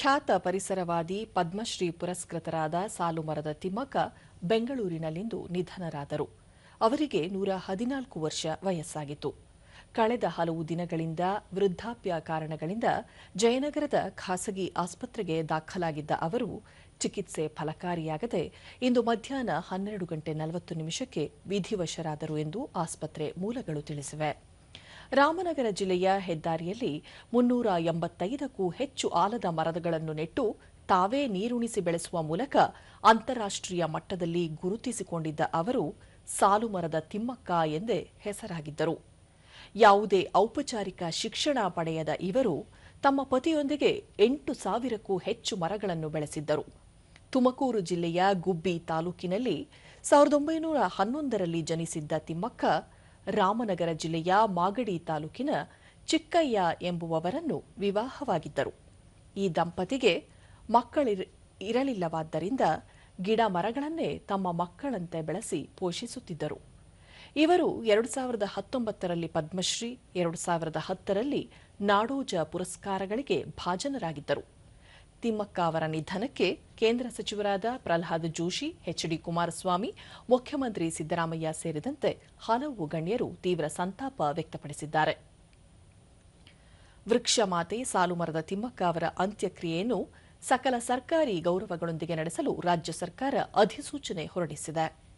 ಖ್ಯಾತ ಪರಿಸರವಾದಿ ಪದ್ಮಶ್ರೀ ಪುರಸ್ಕೃತರಾದ ಸಾಲುಮರದ ತಿಮ್ಮಕ್ಕ ಬೆಂಗಳೂರಿನಲ್ಲಿಂದು ನಿಧನರಾದರು. ಅವರಿಗೆ ನೂರ ಹದಿನಾಲ್ಕು ವರ್ಷ ವಯಸ್ಸಾಗಿತ್ತು. ಕಳೆದ ಹಲವು ದಿನಗಳಿಂದ ವೃದ್ಧಾಪ್ಯ ಕಾರಣಗಳಿಂದ ಜಯನಗರದ ಖಾಸಗಿ ಆಸ್ಪತ್ರೆಗೆ ದಾಖಲಾಗಿದ್ದ ಅವರು ಚಿಕಿತ್ಸೆ ಫಲಕಾರಿಯಾಗದೆ ಇಂದು ಮಧ್ಯಾಹ್ನ ಹನ್ನೆರಡು ಗಂಟೆ ನಲವತ್ತು ನಿಮಿಷಕ್ಕೆ ವಿಧಿವಶರಾದರು ಎಂದು ಆಸ್ಪತ್ರೆ ಮೂಲಗಳು ತಿಳಿಸಿವೆ. ರಾಮನಗರ ಜಿಲ್ಲೆಯ ಹೆದ್ದಾರಿಯಲ್ಲಿ ಮುನ್ನೂರ ಎಂಬತ್ತೈದಕ್ಕೂ ಹೆಚ್ಚು ಆಲದ ಮರಗಳನ್ನು ನೆಟ್ಟು ತಾವೇ ನೀರುಣಿಸಿ ಬೆಳೆಸುವ ಮೂಲಕ ಅಂತಾರಾಷ್ಟ್ರೀಯ ಮಟ್ಟದಲ್ಲಿ ಗುರುತಿಸಿಕೊಂಡಿದ್ದ ಅವರು, ಸಾಲು ಮರದ ತಿಮ್ಮಕ್ಕ ಎಂದೇ ಹೆಸರಾಗಿದ್ದರು. ಯಾವುದೇ ಔಪಚಾರಿಕ ಶಿಕ್ಷಣ ಪಡೆಯದ ಇವರು ತಮ್ಮ ಪತಿಯೊಂದಿಗೆ ಎಂಟು ಸಾವಿರಕ್ಕೂ ಹೆಚ್ಚು ಮರಗಳನ್ನು ಬೆಳೆಸಿದ್ದರು. ತುಮಕೂರು ಜಿಲ್ಲೆಯ ಗುಬ್ಬಿ ತಾಲೂಕಿನಲ್ಲಿ ಸಾವಿರದ ಒಂಬೈನೂರ ಹನ್ನೊಂದರಲ್ಲಿ ಜನಿಸಿದ್ದ ತಿಮ್ಮಕ್ಕ ರಾಮನಗರ ಜಿಲ್ಲೆಯ ಮಾಗಡಿ ತಾಲೂಕಿನ ಚಿಕ್ಕಯ್ಯ ಎಂಬುವವರನ್ನು ವಿವಾಹವಾಗಿದ್ದರು. ಈ ದಂಪತಿಗೆ ಮಕ್ಕಳಿರ, ಇರಲಿಲ್ಲವಾದ್ದರಿಂದ ಗಿಡ ಮರಗಳನ್ನೇ ತಮ್ಮ ಮಕ್ಕಳಂತೆ ಬೆಳೆಸಿ ಪೋಷಿಸುತ್ತಿದ್ದರು. ಇವರು ಎರಡು ಸಾವಿರದ ಹತ್ತೊಂಬತ್ತರಲ್ಲಿ ಪದ್ಮಶ್ರೀ, ಎರಡು ಸಾವಿರದ ಹತ್ತರಲ್ಲಿ ನಾಡೋಜ ಪುರಸ್ಕಾರಗಳಿಗೆ ಭಾಜನರಾಗಿದ್ದರು. ತಿಮ್ಮಕ್ಕ ಅವರ ನಿಧನಕ್ಕೆ ಕೇಂದ್ರ ಸಚಿವರಾದ ಪ್ರಹ್ಲಾದ್ ಜೋಶಿ ಎಚ್ಡಿ ಕುಮಾರಸ್ವಾಮಿ, ಮುಖ್ಯಮಂತ್ರಿ ಸಿದ್ದರಾಮಯ್ಯ ಸೇರಿದಂತೆ ಹಲವು ಗಣ್ಯರು ತೀವ್ರ ಸಂತಾಪ ವ್ಯಕ್ತಪಡಿಸಿದ್ದಾರೆ. ವೃಕ್ಷ ಮಾತೆ ಸಾಲುಮರದ ತಿಮ್ಮಕ್ಕ ಅವರ ಅಂತ್ಯಕ್ರಿಯೆಯನ್ನು ಸಕಲ ಸರ್ಕಾರಿ ಗೌರವಗಳೊಂದಿಗೆ ನಡೆಸಲು ರಾಜ್ಯ ಸರ್ಕಾರ ಅಧಿಸೂಚನೆ ಹೊರಡಿಸಿದೆ.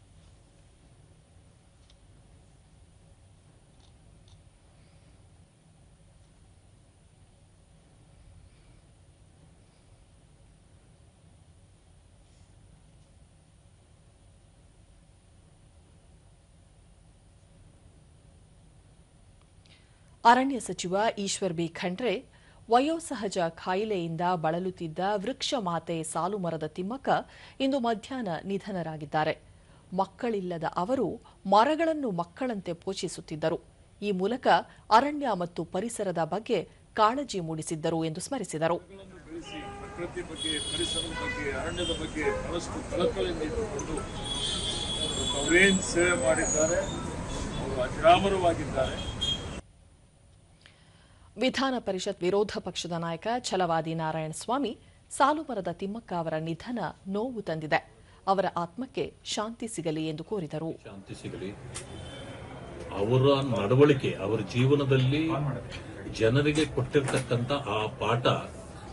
ಅರಣ್ಯ ಸಚಿವ ಈಶ್ವರ್ ಬಿ. ಖಂಡ್ರೆ, ವಯೋಸಹಜ ಖಾಯಿಲೆಯಿಂದ ಬಳಲುತ್ತಿದ್ದ ವೃಕ್ಷ ಮಾತೆ ಸಾಲುಮರದ ತಿಮ್ಮಕ್ಕ ಇಂದು ಮಧ್ಯಾಹ್ನ ನಿಧನರಾಗಿದ್ದಾರೆ. ಮಕ್ಕಳಿಲ್ಲದ ಅವರು ಮರಗಳನ್ನು ಮಕ್ಕಳಂತೆ ಪೋಷಿಸುತ್ತಿದ್ದರು. ಈ ಮೂಲಕ ಅರಣ್ಯ ಮತ್ತು ಪರಿಸರದ ಬಗ್ಗೆ ಕಾಳಜಿ ಮೂಡಿಸಿದ್ದರು ಎಂದು ಸ್ಮರಿಸಿದರು. ವಿಧಾನ ಪರಿಷತ್ ವಿರೋಧ ಪಕ್ಷದ ನಾಯಕ ಛಲವಾದಿ ನಾರಾಯಣಸ್ವಾಮಿ ಸಾಲುಮರದ ತಿಮ್ಮಕ್ಕ ಅವರ ನಿಧನ ನೋವು ತಂದಿದೆ. ಅವರ ಆತ್ಮಕ್ಕೆ ಶಾಂತಿ ಸಿಗಲಿ ಎಂದು ಕೋರಿದರು. ಶಾಂತಿ ಸಿಗಲಿ. ಅವರ ನಡವಳಿಕೆ, ಅವರ ಜೀವನದಲ್ಲಿ ಜನರಿಗೆ ಕೊಟ್ಟಿರ್ತಕ್ಕಂಥ ಆ ಪಾಠ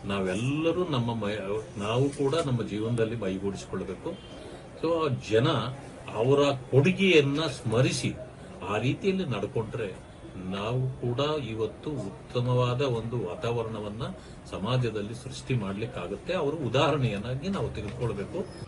ನಾವೆಲ್ಲರೂ ನಮ್ಮ ನಾವು ಕೂಡ ನಮ್ಮ ಜೀವನದಲ್ಲಿ ಮೈಗೂಡಿಸಿಕೊಳ್ಳಬೇಕು. ಸೊ ಜನ ಅವರ ಕೊಡುಗೆಯನ್ನ ಸ್ಮರಿಸಿ ಆ ರೀತಿಯಲ್ಲಿ ನಡ್ಕೊಂಡ್ರೆ ನಾವು ಕೂಡ ಇವತ್ತು ಉತ್ತಮವಾದ ಒಂದು ವಾತಾವರಣವನ್ನ ಸಮಾಜದಲ್ಲಿ ಸೃಷ್ಟಿ ಮಾಡ್ಲಿಕ್ಕಾಗುತ್ತೆ. ಅವರು ಉದಾಹರಣೆಯನ್ನಾಗಿ ನಾವು ತೆಗೆದುಕೊಳ್ಬೇಕು.